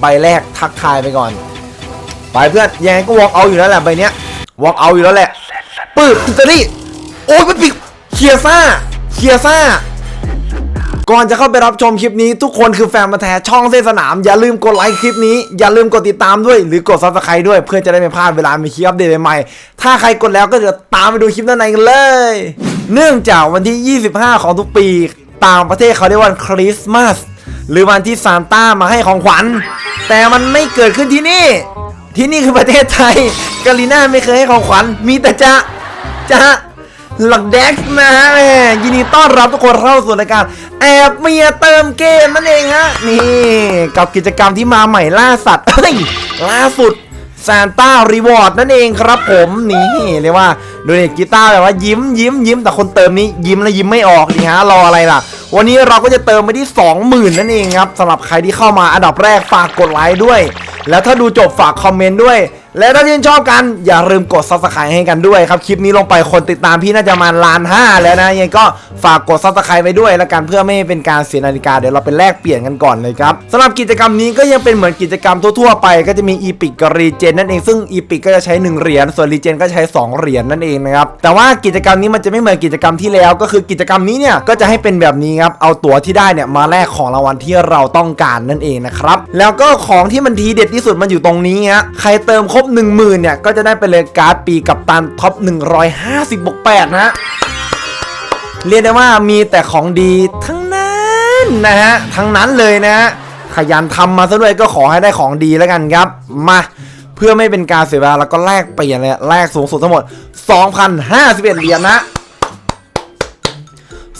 ใบแรกทักทายไปก่อน ไปเพื่อนยังไงก็วอล์กเอาอยู่แล้วแหละใบเนี้ยวอล์กเอาอยู่แล้วแหละปืดอิตาลีโอ้ยมันปิดเคียซ่าเคียซ่าก่อนจะเข้าไปรับชมคลิปนี้ทุกคนคือแฟนมาแท้ช่องเส้นสนาม อย่าลืมกดไลค์คลิปนี้ อย่าลืมกดติดตามด้วย หรือกดซับสไครต์ด้วยเพื่อจะได้ไม่พลาดเวลามีคลิปอัปเดตใหม่ๆถ้าใครกดแล้วก็เดี๋ยวตามไปดูคลิปด้านในกันเลย เนื่องจากวันที่ 25 ของทุกปี ต่างประเทศเขาเรียกวันคริสต์มาสหรือวันที่ซานต้ามาให้ของขวัญ แต่มันไม่เกิดขึ้นที่นี่ ที่นี่คือประเทศไทยกาลิน่าไม่เคยให้ของขวัญมีแต่จะจะหลักแดกนะฮะยินดีต้อนรับทุกคนเข้าสู่รายการแอบเมียเติมเกมนั่นเองฮะนี่กับกิจกรรมที่มาใหม่ล่าสัตว์เอ้ยล่าสุดซานต้ารีวอร์ดนั่นเองครับผมนี่เรียกว่าดูเนี่ยกีตาร์แบบว่ายิ้มยิ้มยิ้มแต่คนเติมนี้ยิ้มแล้วยิ้มไม่ออกนี่ฮะรออะไรล่ะ วันนี้เราก็จะเติมไปที่ 20,000 นั่นเองครับสำหรับใครที่เข้ามาอันดับแรกฝากกดไลค์ด้วย แล้วถ้าดูจบฝากคอมเมนต์ด้วย และถ้าชื่นชอบกันอย่าลืมกดซับสไครต์ให้กันด้วยครับ คลิปนี้ลงไปคนติดตามพี่น่าจะมาล้านห้าแล้วนะยังก็ฝากกดซับสไครต์ไว้ด้วยแล้วกันเพื่อไม่ให้เป็นการเสียนาฬิกาเดี๋ยวเราไปแลกเปลี่ยนกันก่อนเลยครับสำหรับกิจกรรมนี้ก็ยังเป็นเหมือนกิจกรรมทั่วๆไป ก็จะมีอีพิกกับรีเจนนั่นเองซึ่งอีพิกก็จะใช้ 1 เหรียญส่วนรีเจนก็ใช้ 2 เหรียญนั่นเองนะครับแต่ว่ากิจกรรมนี้มันจะไม่เหมือนกิจกรรมที่แล้ว ก็คือกิจกรรมนี้เนี่ยก็จะให้เป็นแบบนี้ครับเอาตั๋วที่ได้เนี่ยมาแลกของรางวัลที่เราต้องการนั่นเองนะครับแล้วก็ของที่มันทีเด็ดที่สุดมันอยู่ตรงนี้ฮะใครเติมคบ 1 0,000เนี่ย ก็จะได้ไปเลยการ์ดปีกับตันท็อป 150บวก8นะฮะ เรียกได้ว่ามีแต่ของดีทั้งนั้นนะฮะ ทั้งนั้นเลยนะฮะ ขยันทำมาซะด้วยก็ขอให้ได้ของดีแล้วกันครับ มาเพื่อไม่เป็นการเสียเวลาแล้วก็แลกเปลี่ยนเลยแลกสูงสุดทั้งหมด 2,051เหรียญนะ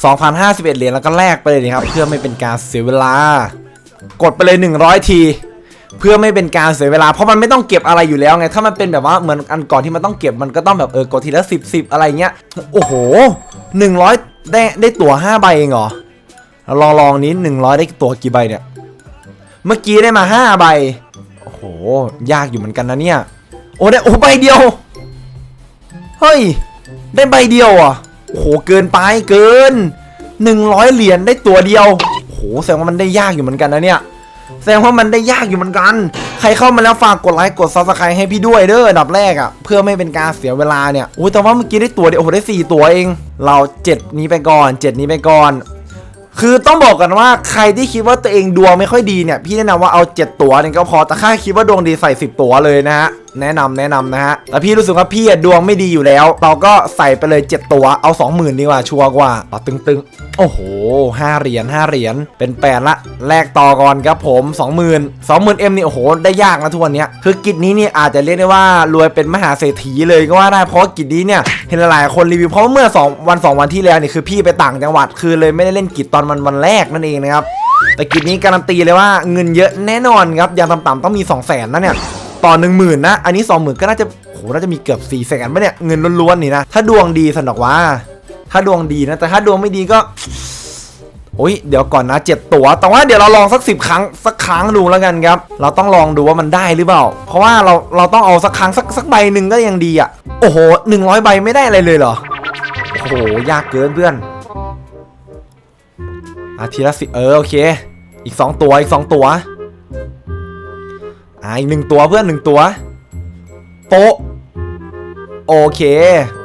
2,051เหรียญแล้วก็แลกไปเลยนะครับเพื่อไม่เป็นการเสียเวลา กดไปเลย 100 ที เพื่อไม่เป็นการเสียเวลาเพราะมันไม่ต้องเก็บอะไรอยู่แล้วไงถ้ามันเป็นแบบว่าเหมือนอันก่อนที่มันต้องเก็บมันก็ต้องแบบเออกดทีละ10 10อะไรเงี้ยโอ้โห100ได้ได้ตั๋ว5ใบเองเหรอลองลองนี้100ได้ตั๋วกี่ใบเนี่ย เมื่อกี้ได้มา5ใบโอ้โหยากอยู่เหมือนกันนะเนี่ย โอ้ได้โอ้ใบเดียวเฮ้ยได้ใบเดียวอะโอ้โหเกินไปเกิน100เหรียญได้ตัวเดียวโอ้โหแสดงว่ามันได้ยากอยู่เหมือนกันนะเนี่ย แสดงว่ามันได้ยากอยู่เหมือนกัน ใครเข้ามาแล้วฝากกดไลค์กดซับสไครต์ให้พี่ด้วยเด้ออันดับแรกอะ่ะ เพื่อไม่เป็นการเสียเวลาเนี่ยโอ้ยแต่ว่าเมื่อกี้ได้ตัวเดียวโอ้โหได้ 4 ตัวเอง เรา 7 นี้ไปก่อน 7 นี้ไปก่อนคือต้องบอกกันว่าใครที่คิดว่าตัวเองดวงไม่ค่อยดีเนี่ยพี่แนะนำว่าเอา 7 ตัวเนี่ยก็พอแต่ถ้าคิดว่าดวงดีใส่ 10 ตัวเลยนะฮะแนะนำแนะนำนะฮะแต่พี่รู้สึกว่าพี่อะดวงไม่ดีอยู่แล้ว เราก็ใส่ไปเลย 7 ตัวเอา 20,000 ดีกว่าชัวร์กว่าเอตึงๆ โอ้โห5เหรียญ5เหรียญเป็นแปดละแลกต่อก่อนครับผม 20,000 20,000เอ็มนี่โอ้โหได้ยากนะทุกวันนี้คือกิจนี้เนี่ยอาจจะเรียกได้ว่ารวยเป็นมหาเศรษฐีเลยก็ว่าได้เพราะกิจนี้เนี่ยเห็นหลายคนรีวิวเพราะเมื่อ 2 วัน 2 วันที่แล้วนี่คือพี่ไปต่างจังหวัดคือเลยไม่ได้เล่นกิจตอนวันวันแรกนั่นเองนะครับแต่กิจนี้การันตีเลยว่าเงินเยอะแน่นอนครับอย่างต่ำๆต้องมี 2 0 0 0 0นนะเนี่ย ต่อ1 0,000นะ อันนี้ 20,000 ก็น่าจะโหน่าจะมีเกือบ4 0 0 0 0นปะเนี่ย เงินล้วนๆนี่นะ ถ้าดวงดีสันอกว่า ถ้าดวงดีนะ แต่ถ้าดวงไม่ดีก็โอ้ยเดี๋ยวก่อนนะ7ตัว แต่ว่าเดี๋ยวเราลองสัก10ครั้งสักครั้งดูแล้วกันครับ เราต้องลองดูว่ามันได้หรือเปล่า เพราะว่าเราเราต้องเอาสักครั้งสักสักใบหนึ่งก็ยังดีอะ โอ้โห100ใบไม่ได้อะไรเลยเหรอ โอ้โหยากเกินเพื่อนอาทีละสิเออโอเค อีก2ตัวอีก2ตัว อ่าอีกหนึ่งตัวเพื่อนหนึ่งตัว โป๊ะโอเค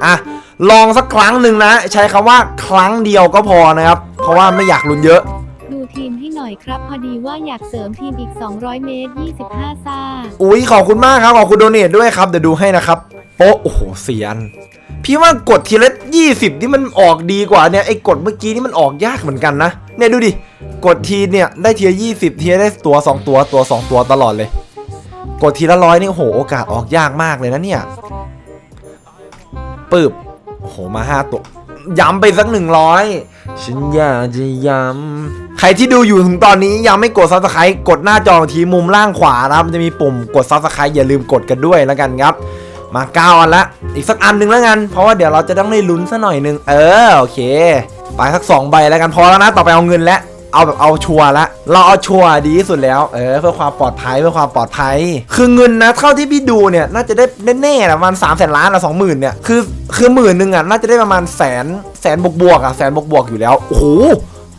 อะลองสักครั้งหนึ่งนะ ใช้คำว่าครั้งเดียวก็พอนะครับ เพราะว่าไม่อยากลุ้นเยอะ ดูทีมให้หน่อยครับ พอดีว่าอยากเสริมทีมอีก 200 เมตร 25 ซ่า อุ้ยขอบคุณมากครับ ขอบคุณโดเนทด้วยครับ เดี๋ยวดูให้นะครับ โป๊ะโอ้โหเสียน พี่ว่ากดทีละ20 นี่มันออกดีกว่าเนี่ยไอ้กดเมื่อกี้นี่มันออกยากเหมือนกันนะ เนี่ยดูดิ กดทีเนี่ยได้ทีละ20 ทีละได้ตัว 2 ตัวตัว 2 ตัวตลอดเลย กดทีละร้อยนี่โหโอกาสออกยากมากเลยนะเนี่ยปึบโอ้โหมาตัวย้ำไปสัก100ฉันอยากจะย้ำใครที่ดูอยู่ถึงตอนนี้ยังไม่กดซับสไครต์กดหน้าจอทีมุมล่างขวานะครับมันจะมีปุ่มกดซับสไครต์อย่าลืมกดกันด้วยแล้วกันครับ มาเก้าอันละ อีกสักอันหนึ่งแล้วกัน เพราะว่าเดี๋ยวเราจะต้องได้ลุ้นซะหน่อยหนึงเออโอเค ไปสักสองใบแล้วกันพอแล้วนะต่อไปเอาเงินแล้ว เอาแบบเอาชัวร์ละ เราเอาชัวร์ดีที่สุดแล้ว เออเพื่อความปลอดภัยเพื่อความปลอดภัย คือเงินนะเท่าที่พี่ดูเนี่ยน่าจะได้แน่ๆนะประมาณสามแสนล้านละสองหมื่นเนี่ยคือคือหมื่นหนึ่งอะน่าจะได้ประมาณแสนแสนบวกบวกๆอะแสนบวกบวกๆอยู่แล้วโอ้โห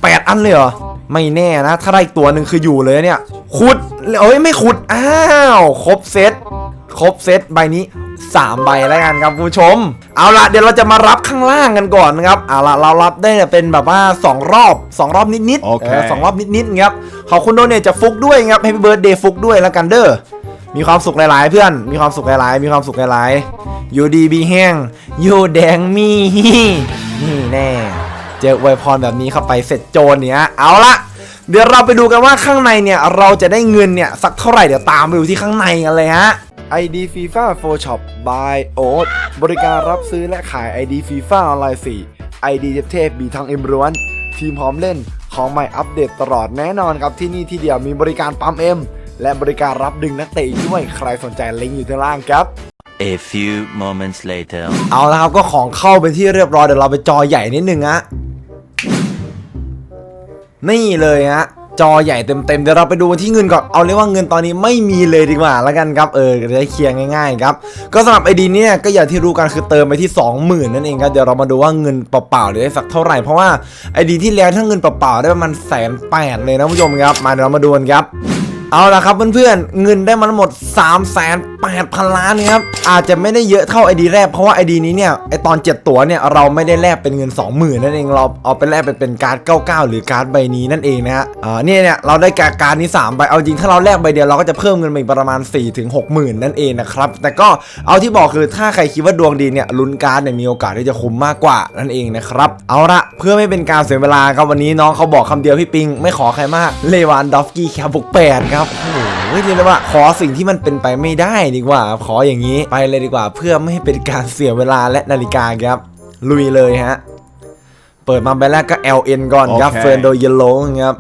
แปดอันเลยเหรอไม่แน่นะ ถ้าได้อีกตัวหนึ่งคืออยู่เลยเนี่ยขุดเอ้ยไม่ขุด อ้าว ครบเซต ครบเซตใบนี้ 3 ใบแล้วกันครับคุณผู้ชม เอาละเดี๋ยวเราจะมารับข้างล่างกันก่อนนะครับเอาละเรารับได้เป็นแบบว่า 2 รอบ 2 รอบนิดๆโอเคสองรอบนิดๆครับขอบคุณโดเนทจะฟุกด้วยครับ Happy Birthday ฟุกด้วยแล้วกันเด้อมีความสุขหลายๆ เพื่อน มีความสุขหลายๆ มีความสุขหลายๆ อยู่ดีบีแห้ง อยู่แดงมีนี่แน่ เจออวยพรแบบนี้เข้าไปเสร็จโจรเนี่ยเอาละเดี๋ยวเราไปดูกันว่าข้างในเนี่ยเราจะได้เงินเนี่ยสักเท่าไหร่เดี๋ยวตามไปดูที่ข้างในกันเลยฮะ ID FIFA 4 Shop by Oat บริการรับซื้อและขาย ID FIFA ออนไลน์ 4 ID เทพๆมีทั้งเอ็มร้วน ทีมพร้อมเล่นของใหม่อัปเดตตลอดแน่นอนครับที่นี่ที่เดียวมีบริการปั๊มเอ็มและบริการรับดึงนักเตะอีกด้วยใครสนใจลิงก์อยู่ด้านล่างครับ A few moments later. เอาละครับก็ของเข้าเป็นที่เรียบร้อยเดี๋ยวเราไปจอใหญ่นิดนึงฮะนี่เลยฮะ จอใหญ่เต็มๆเดี๋ยวเราไปดูที่เงินก่อนเอาเรียกว่าเงินตอนนี้ไม่มีเลยดีกว่าแล้วกันครับเออจะได้เคลียร์ง่ายๆครับก็สำหรับไอดีเนี่ยก็อย่างที่รู้กันคือเติมไปที่ 20,000 นั่นเองครับเดี๋ยวเรามาดูว่าเงินเปล่าๆได้สักเท่าไหร่เพราะว่าไอดีที่แล้วถ้าเงินเปล่าๆได้ประมาณแสนแปดเลยนะผู้ชมครับมาเดี๋ยวเรามาดูกันครับ เอาละครับเพื่อนๆเงินได้มาทั้งหมด 3 8 0 0 0 ล้านครับอาจจะไม่ได้เยอะเท่าไอดีแรกเพราะว่าไอดีนี้เนี่ยไอตอน 7 ตัวเนี่ยเราไม่ได้แลกเป็นเงิน 20,000นั่นเองเราเอาไปแลกเป็นเป็นการ์ด99 หรือการ์ดใบนี้นั่นเองนะฮะอ่าเนี่ยเนี่ยเราได้การการ์ดนี้3ใบเอาจริงถ้าเราแลกใบเดียวเราก็จะเพิ่มเงินมาอีกประมาณ4ถึง60,000นั่นเองนะครับแต่ก็เอาที่บอกคือถ้าใครคิดว่าดวงดีเนี่ยลุ้นการ์ดเนี่ยมีโอกาสที่จะคุ้มมากกว่านั่นเองนะครับเอาละเพื่อไม่เป็นการเสียเวลาครับวันนี้น้องเขาบอกคำเดียวพี่ปิง ไม่ขอใครมากเลวานดอฟกี้แคบุกแปดครับโอ้โหเรียกได้ว่าขอสิ่งที่มันเป็นไปไม่ได้ดีกว่า ขออย่างนี้ไปเลยดีกว่า เพื่อไม่ให้เป็นการเสียเวลาและนาฬิกาครับ ลุยเลยฮะ เปิดมาใบแรกก็ LN ก่อนครับโอเคเฟรนโดเยลโลครับ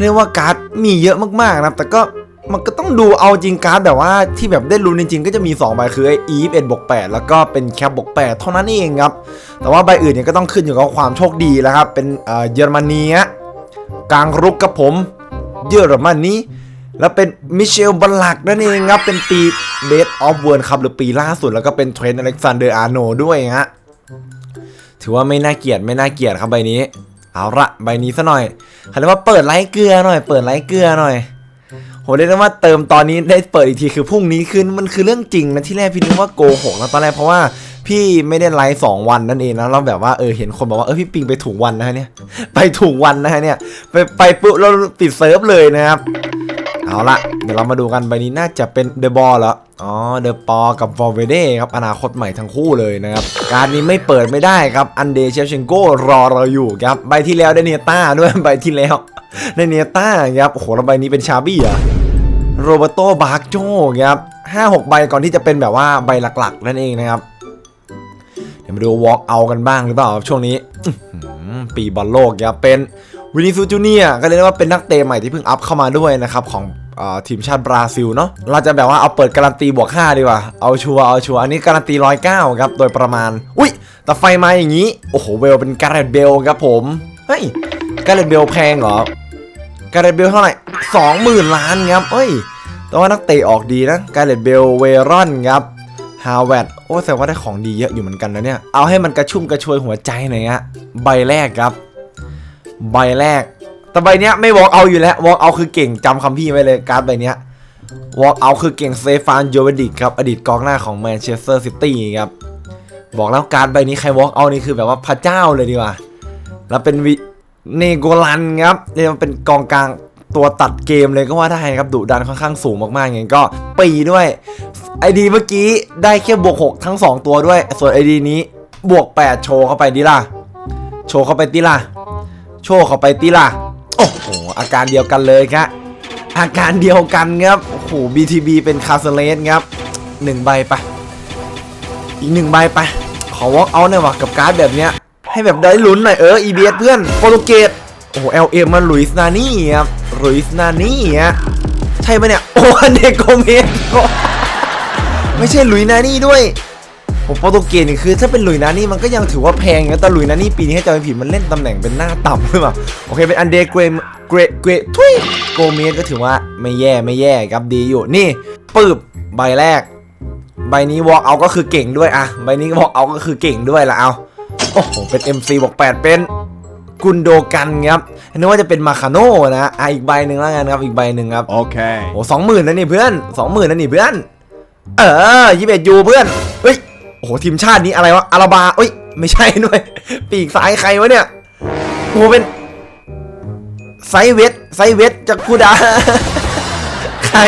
เรียกว่าการ์ดมีเยอะมากๆนะครับแต่ก็มันก็ต้องดูเอาจริงการ์ดแบบว่าที่แบบได้ลุ้นจริงๆ ก็จะมี 2 ใบคือไอ้ e 1บวก8แล้วก็เป็นแคปบวก8เท่านั้นเองครับ แต่ว่าใบอื่นเนี่ยก็ต้องขึ้นอยู่กับความโชคดีแล้วครับ เป็นเอ่อเยอรมนีฮะกลางรุกกับผม เยอรมนีแล้วเป็นมิเชลบัลลักนั่นเองครับ เป็นปีเบสออฟเวิร์ครับหรือปีล่าสุด แล้วก็เป็นเทรนต์อเล็กซานเดอร์อาร์โนด้วยฮะถือว่าไม่น่าเกลียดไม่น่าเกลียดครับใบนี้ เอาละใบนี้ซะหน่อยเขาเรียกว่าเปิดไลค์เกลือหน่อย เปิดไลค์เกลือหน่อยโหเรียกได้ว่าเติมตอนนี้ได้เปิดอีกทีคือพรุ่งนี้คือมันคือเรื่องจริงนะที่แรกพี่นึกว่าโกหกนะตอนแรกเพราะว่า พี่ไม่ได้ไลฟ์สองวันนั่นเองนะเราแบบว่าเออเห็นคนบอกว่าเออพี่ปิงไปถูกวันนะฮะเนี่ยไปถูกวันนะฮะเนี่ยไปไปปุ๊บเราปิดเซิร์ฟเลยนะครับเอาละเดี๋ยวเรามาดูกันใบนี้น่าจะเป็นเดอะบอลแล้วอ๋อเดอะปอกับวอลเวเดครับอนาคตใหม่ทั้งคู่เลยนะครับการนี้ไม่เปิดไม่ได้ครับอันเดเชฟเชนโกรอเราอยู่ครับใบที่แล้วได้เนต้าด้วยใบที่แล้วได้เนต้าครับโอ้โหแล้วใบนี้เป็นชาบี้อะโรเบโตบาร์โจครับห้าหกใบก่อนที่จะเป็นแบบว่าใบหลักๆนั่นเองนะครับ มาดูวอล์กเอากันบ้างหรือเปล่าครับช่วงนี้ปีบอลโลกครับเป็นวินิซูจูเนียก็เรียกว่าเป็นนักเตะใหม่ที่เพิ่งอัพเข้ามาด้วยนะครับของอทีมชาติบราซิลเนาะเราจะแบบว่าเอาเปิดการันตีบวก 5 ดีกว่า เอาชัวร์เอาชัวร์อันนี้การันตี 109 ครับ โดยประมาณ อุ้ยแต่ไฟมาอย่างนี้ โอ้โหเวลเป็นการ์เรตเบลครับผม เฮ้ยการ์เรตเบลแพงเหรอการ์เรตเบลเท่าไหร่ 20,000 ล้านครับเอ้ยแต่ว่านักเตะออกดีนะการ์เรตเบลเวรอนครับ ฮาวเวดโอ้แสดงว่าได้ของดีเยอะอยู่เหมือนกันนะเนี่ย เอาให้มันกระชุ่มกระชวยหัวใจหน่อยฮะใบแรกครับ ใบแรก แต่ใบเนี้ยไม่วอล์กเอาอยู่แล้ววอล์กเอาคือเก่งจำคำพี่ไว้เลยการ์ดใบเนี้ยวอล์กเอาคือเก่งเซฟานโยเวดิกครับ อดีตกองหน้าของแมนเชสเตอร์ซิตี้ครับ บอกแล้วการ์ดใบนี้ใครวอล์กเอานี่คือแบบว่าพระเจ้าเลยดีกว่า แล้วเป็นวิเนโกลันครับเนี่ยมันเป็นกองกลางตัวตัดเกมเลยก็ว่าได้ครับดุดันค่อนข้างสูงมากๆอย่างนี้ก็ปีด้วย ไอดีเมื่อกี้ได้แค่บวก 6 ทั้ง 2 ตัวด้วย ส่วนไอดีนี้บวก 8 โชว์เข้าไปดีล่ะ โชว์เข้าไปดีล่ะ โชว์เข้าไปตีล่ะ โอ้โห อาการเดียวกันเลยครับอาการเดียวกันครับ โอ้โห BTB เป็นคาสเลสครับหนึ่งใบไป อีกหนึ่งใบไป ขอวอล์กเอาหน่อยว่ะกับการ์ดแบบเนี้ย ให้แบบได้ลุ้นหน่อยเออ EBS เพื่อน โปรตุเกส โอ้โห LM มาลุยส์นานี่ครับลุยส์นานี่ใช่ไหมเนี่ย โอ้เนโกเมส ไม่ใช่ลุยนานี่ด้วยผมโปรตุเกสนี่คือ ถ้าเป็นหลุยนานี่มันก็ยังถือว่าแพงนะแต่หลุยนานี่ปีนี้ให้จำไม่ผิดมันเล่นตำแหน่งเป็นหน้าต่ำหรือเปล่าโอเคเป็นอันเดเกรมเกรเกรทุยโกเมสก็ถือว่าไม่แย่ไม่แย่ครับดีอยู่นี่ปืบใบแรก ใบนี้วอล์กเอาก็คือเก่งด้วยอะใบนี้วอล์กเอาก็คือเก่งด้วยละเอาโอ้โหเป็น MC บอก8เป็นกุนโดกันครับนึกว่าจะเป็นมาคาโน่นะอะอีกใบหนึ่งแล้วกันครับอีกใบหนึ่งครับ Okay. โอ้สองหมื่นนะนี่เพื่อนสองหมื่นนะนี่เพื่อน เออยี่สิบเอ็ดยูเพื่อนเฮ้ยโอ้โหทีมชาตินี้อะไรวะอาราบาเอ้ยไม่ใช่ด้วยปีกซ้ายใครวะเนี่ยโอ้โหเป็นไซเวทไซเวทจากกูดาใคร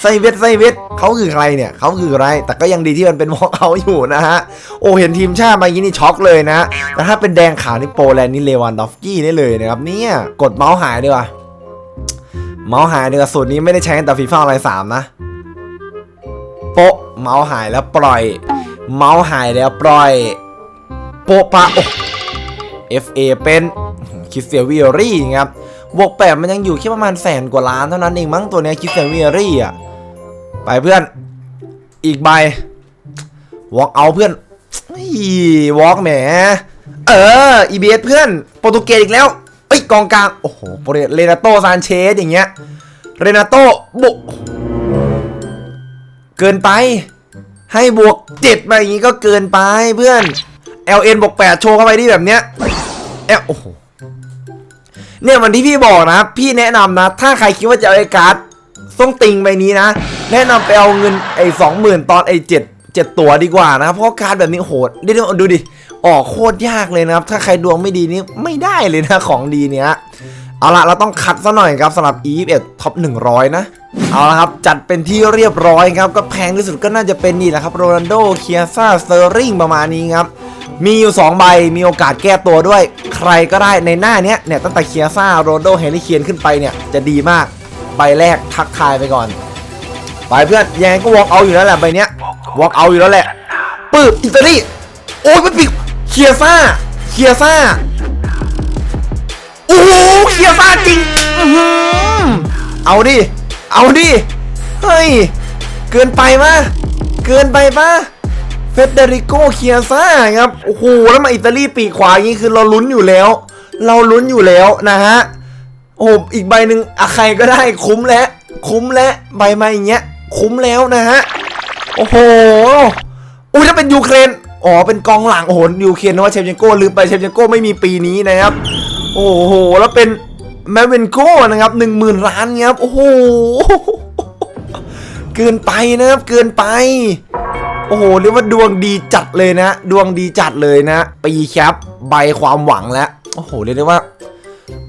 ไซเวทไซเวทเขาคือใครเนี่ยเขาคืออะไร แต่ก็ยังดีที่มันเป็นวอลเอาอยู่นะฮะ โอ้เห็นทีมชาติมาอย่างนี้นี่ช็อกเลยนะ แต่ถ้าเป็นแดงขาวนี่โปแลนด์นี่เลวันดอฟกี้ได้เลยนะครับเนี่ยกดเมาส์หายดีกว่าเมาส์หายเดือสูตรนี้ไม่ได้ใช้ตั้งแต่ฟีฟ่าอะไรสามนะ โปะเมาส์หายแล้วปล่อย เมาส์หายแล้วปล่อย โปะปะโอ้ FA เป็นคิสเซียวิเอรี่ครับบวกแปดมันยังอยู่แค่ประมาณแสนกว่าล้านเท่านั้นเองมั้งตัวเนี้คิสเซียวิเอรี่อะไปเพื่อนอีกใบวอล์กเอาเพื่อนวอล์กแหม เออ EBS เพื่อนโปรตุเกสอีกแล้วเอ้ยกองกลาง โอ้โหโปรเรนาโตซานเชสอย่างเงี้ยเรนาโตบุ เกินไป ให้บวกเจ็ดไปอย่างงี้ก็เกินไปเพื่อน LN บวกแปดโชว์เข้าไปที่แบบเนี้ยเอะโอ้โหเนี่ยวันที่พี่บอกนะ พี่แนะนำนะ ถ้าใครคิดว่าจะเอาไอ้การ์ดส่งติงใบนี้นะ แนะนำไปเอาเงินไอ้สองหมื่นตอนไอ้เจ็ดเจ็ดตัวดีกว่านะ เพราะการ์ดแบบนี้โหดดี๋ยวดูดิ ออกโคตรยากเลยนะครับ ถ้าใครดวงไม่ดีนี่ไม่ได้เลยนะของดีเนี้ย เอาละเราต้องคัดซะหน่อยครับสำหรับ E21 ท็อป100 นะ เอาละครับ จัดเป็นที่เรียบร้อยครับ ก็แพงที่สุดก็น่าจะเป็นนี่แหละครับโรนัลโดเคียซ่าสเตอร์ริงประมาณนี้ครับ มีอยู่ 2 ใบมีโอกาสแก้ตัวด้วย ใครก็ได้ในหน้าเนี้ยเนี่ยตั้งแต่เคียซ่าโรนัลโดเฮนรี่เคียนขึ้นไปเนี่ยจะดีมาก ใบแรกทักทายไปก่อนไปเพื่อนยังไงก็วอล์กเอาอยู่แล้วแหละใบเนี้ยวอล์กเอาอยู่แล้วแหละปืบอิตาลีโอ้ยมันปิดเคียซ่าเคียซ่าโอ้โหเคียซ่าจริงเอาดิ เอาดิ เฮ้ย เกินไปมะเกินไปปะเฟเดริโกเคียซ่าครับ โอ้โห แล้วมาอิตาลีปีกขวาอย่างนี้คือเราลุ้นอยู่แล้ว เราลุ้นอยู่แล้วนะฮะ โอ้ อีกใบหนึ่งอะใครก็ได้คุ้มแล้ว คุ้มแล้วใบมาอย่างเงี้ย คุ้มแล้วนะฮะ โอ้โหอุ้ยถ้าเป็นยูเครน อ๋อ เป็นกองหลัง โอ้โห ยูเครนนะว่าเชฟเชนโก้ลืมไปเชฟเชนโก้ไม่มีปีนี้นะครับ โอ้โห แล้วเป็น แมเวนโก้นะครับหนึ่งหมื่นล้านครับโอ้โหเกินไปนะครับเกินไป โอ้โหเรียกว่าดวงดีจัดเลยนะ ดวงดีจัดเลยนะ ปีแคปใบความหวังแล้วโอ้โหเรียกได้ว่า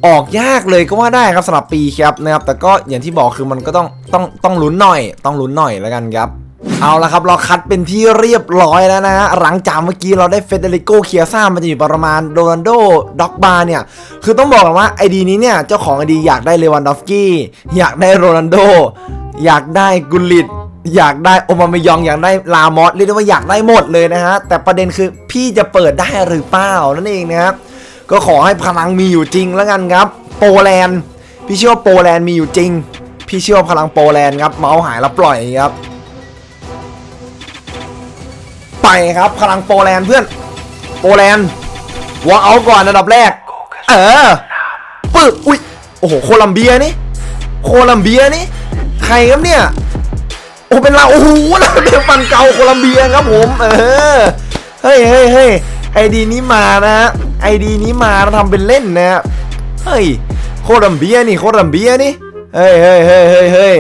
ออกยากเลยก็ว่าได้ครับสำหรับปีแคปนะครับ แต่ก็อย่างที่บอกคือมันก็ต้องต้องต้องลุ้นหน่อย ต้องลุ้นหน่อยแล้วกันครับ เอาละครับ เราคัดเป็นที่เรียบร้อยแล้วนะฮะหลังจากเมื่อกี้เราได้เฟเดริโกเคียซ่ามันจะอยู่ประมาณโรนัลโดด็อกบาเนี่ย คือต้องบอกกันว่าไอดีนี้เนี่ย เจ้าของไอดีอยากได้เลวันดอฟกี้ อยากได้โรนัลโด อยากได้กุลิตอยากได้โอมาเมยองอยากได้ลามอสเรียกได้ว่าอยากได้หมดเลยนะฮะ แต่ประเด็นคือพี่จะเปิดได้หรือเปล่านั่นเองนะครับก็ขอให้พลังมีอยู่จริงแล้วกันครับ โปแลนด์พี่เชื่อว่าโปแลนด์มีอยู่จริง พี่เชื่อว่าพลังโปแลนด์ครับเมาส์หายแล้วปล่อยครับ ไปครับพลังโปแลนด์เพื่อน โปแลนด์วอลเอาก่อนอันดับแรก เออปึ๊บอุ้ยโอ้โหโคลัมเบียนี่ โคลัมเบียนี่ ใครครับเนี่ย โอ้เป็นเราโอ้โหเราเป็นฟันเก่าโคลัมเบียครับผม เออ เฮ้ยเฮ้ยเฮ้ยไอดีนี้มานะฮะไอดีนี้มาราทำเป็นเล่นนะฮะเฮ้ยโคลัมเบียนี่โคลัมเบียนี่ เฮ้ยเฮ้ยเฮ้ยเฮ้ย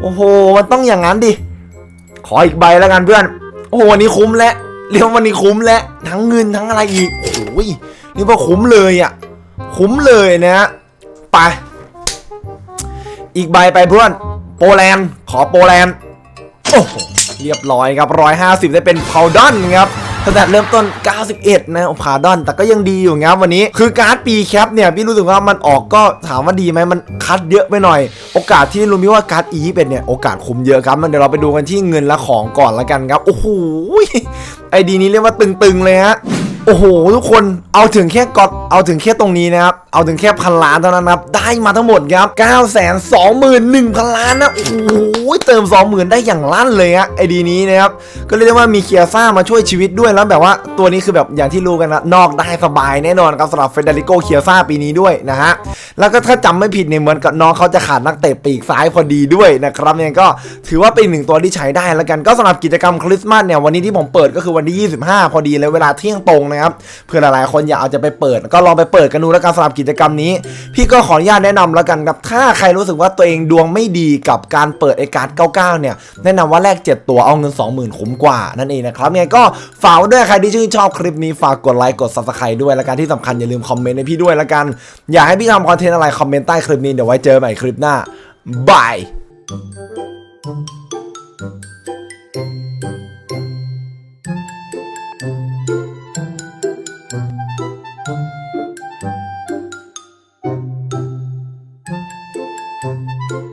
โอ้โห มันต้องอย่างนั้นดิ ขออีกใบแล้วกันเพื่อน โอ้โหวันนี้คุ้มแล้วเรียกว่าวันนี้คุ้มแล้วทั้งเงินทั้งอะไรอีกโอ้ยนี่ว่าคุ้มเลยอะคุ้มเลยนะฮะไป อีกใบไปเพื่อนโปแลนด์ขอโปแลนด์โอ้โหเรียบร้อยครับ 150 ได้เป็นพาวดอนครับ ตั้งแต่เริ่มต้น 91 นะพาดอนแต่ก็ยังดีอยู่ครับวันนี้ คือการ์ดปีแคปเนี่ยพี่รู้สึกว่ามันออกก็ถามว่าดีไหมมันคัดเยอะไปหน่อย โอกาสที่รู้มิว่าการ์ดอีเป็นเนี่ยโอกาสคุ้มเยอะครับมันเดี๋ยวเราไปดูกันที่เงินและของก่อนละกันครับโอ้โหไอดีนี้เรียกว่าตึงๆเลยฮะ โอ้โห ทุกคนเอาถึงแค่กดเอาถึงแค่ตรงนี้นะครับ เอาถึงแค่พันล้านเท่านั้นนะครับ ได้มาทั้งหมดครับ 9 2 1 0 0 0 ล้านนะ โอ้โห เติม 20,000 ได้อย่างลั่นเลยฮะไอดีนี้นะครับ ก็เรียกได้ว่ามีเคียซ่ามาช่วยชีวิตด้วยแล้วแบบว่าตัวนี้คือแบบอย่างที่รู้กันนะนอกได้สบายแน่นอนครับสำหรับเฟเดริโกเคียซ่าปีนี้ด้วยนะฮะ แล้วก็ถ้าจำไม่ผิดเนี่ยเหมือนกับน้องเขาจะขาดนักเตะปีกซ้ายพอดีด้วยนะครับเนี่ยก็ถือว่าเป็นหนึ่งตัวที่ใช้ได้แล้วกันก็สำหรับกิจกรรมคริสต์มาสเนี่ยวันนี้ที่ผมเปิดก็คือวันที่ 25 พอดีเลยเวลาเที่ยงตรงนะนะครับเพื่อหลายๆคนอยากเอาจะไปเปิด ก็ลองไปเปิดกันดูแล้วกันสำหรับกิจกรรมนี้ พี่ก็ขออนุญาตแนะนำแล้วกันครับถ้าใครรู้สึกว่าตัวเองดวงไม่ดีกับการเปิดไอการ์ด99 เนี่ย แนะนำว่าแลก7 ตัวเอาเงิน 20,000คุ้มกว่านั่นเองนะครับไงก็ฝากด้วยใครที่ชื่นชอบคลิปนี้ฝากกดไลค์กด subscribe ด้วยแล้วกันที่สำคัญอย่าลืมคอมเมนต์ให้พี่ด้วยแล้วกัน อยากให้พี่ทำคอนเทนต์อะไรคอมเมนต์ใต้คลิปนี้เดี๋ยวไว้เจอกันใหม่คลิปหน้าบาย